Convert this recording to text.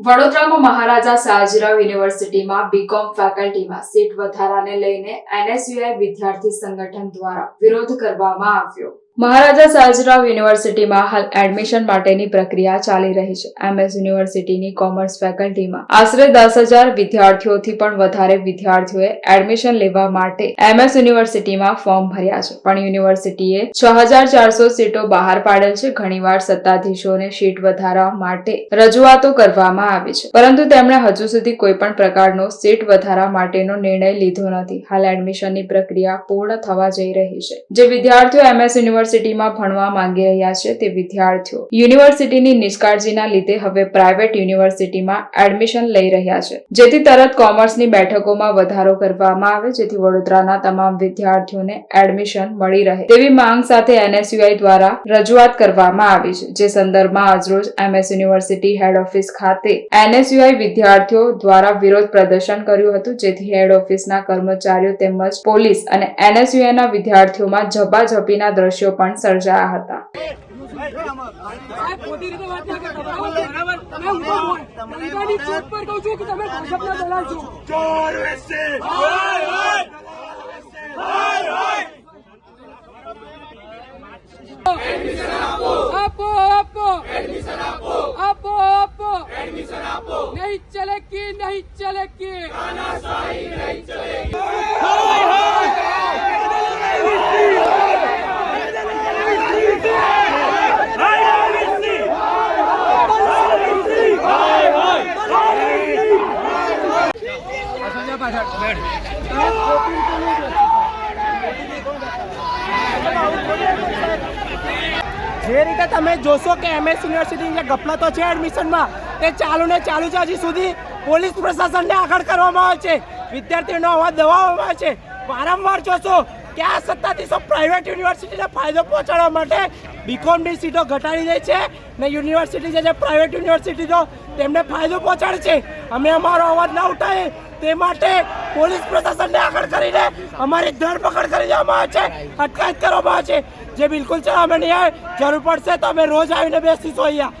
વડોદરામાં મહારાજા સયાજીરાવ યુનિવર્સિટીમાં BCom ફેકલ્ટીમાં seat વધારાને લઈને એનએસયુઆઈ વિદ્યાર્થી સંગઠન દ્વારા વિરોધ કરવામાં આવ્યો. મહારાજા સાજરાવ યુનિવર્સિટીમાં હાલ એડમિશન માટેની પ્રક્રિયા ચાલી રહી છે. એમએસ યુનિવર્સિટીની કોમર્સ ફેકલ્ટીમાં આશરે દસ હજાર વિદ્યાર્થીઓથી પણ વધારે વિદ્યાર્થીઓએ એડમિશન લેવા માટે એમએસ યુનિવર્સિટીમાં ફોર્મ ભર્યા છે. પણ યુનિવર્સિટીએ છ હજાર ચારસો સીટો બહાર પાડેલ છે. ઘણીવાર સત્તાધીશોને સીટ વધારવા માટે રજૂઆતો કરવામાં આવી છે. પરંતુ તેમણે હજુ સુધી કોઈ પણ પ્રકારનો સીટ વધારા માટેનો નિર્ણય લીધો નથી. હાલ એડમિશનની પ્રક્રિયા પૂર્ણ થવા જઈ રહી છે. જે વિદ્યાર્થીઓ એમએસ યુનિવર્સિટીમાં ભણવા માંગી રહ્યા છે તે વિદ્યાર્થીઓ. યુનિવર્સિટીની નિષ્કાળજીના લીધે હવે પ્રાઇવેટ યુનિવર્સિટીમાં એડમિશન લઈ રહ્યા છે. જેથી તરત કોમર્સની બેઠકોમાં વધારો કરવામાં આવે, જેથી વડોદરાના તમામ વિદ્યાર્થીઓને એડમિશન મળી રહે. તેવી માંગ સાથે એનએસયુઆઈ દ્વારા રજૂઆત કરવામાં આવી છે. જે સંદર્ભમાં આજરોજ એમએસ યુનિવર્સિટી હેડ ઓફિસ ખાતે એનએસયુઆઈ વિદ્યાર્થીઓ દ્વારા વિરોધ પ્રદર્શન કર્યું હતું, જેથી હેડ ઓફિસના કર્મચારીઓ તેમજ પોલીસ અને એનએસયુઆઈના વિદ્યાર્થીઓમાં ઝપાઝપીના દ્રશ્યો પણ સર્જાયા હતા. સાહેબ ખોટી રીતે વાત ના કરતા બરાબર બરાબર તમે ઊંધો બોલ ઊંધાની ચૂપ પર કહું કે તમે ભાજપના દલાલ છો ચોર વેચશે હાય હાય આપો આપો આપો આપો નહીં ચલેગી નહીં ચલેગી જે રીતે તમે જોશો કે એમએસ યુનિવર્સિટીની જે ગફલતો છે એડમિશનમાં તે ચાલુ ને ચાલુ છે હજી સુધી પોલીસ પ્રશાસનને આગળ કરવામાં આવે છે. વિદ્યાર્થીઓનો અવાજ દબાવવામાં આવે છે. વારંવાર જોશો કે આ સત્તાધીશો પ્રાઇવેટ યુનિવર્સિટીને ફાયદો પહોંચાડવા માટે બીકોમની સીટો ઘટાડી દે છે ને યુનિવર્સિટી જે પ્રાઇવેટ યુનિવર્સિટી તો તેમને ફાયદો પહોંચાડે છે. અમે અમારો અવાજ ના ઉઠાવીએ. તે માટે પોલીસ પ્રશાસનને આગળ કરીને અમારી ધરપકડ કરી દેવામાં આવે છે. અટકાયત કરવામાં આવે છે. જે બિલકુલ ચલાવવામાં નહીં આવે જરૂર પડશે તો અમે રોજ આવીને બેસીશું અહીંયા.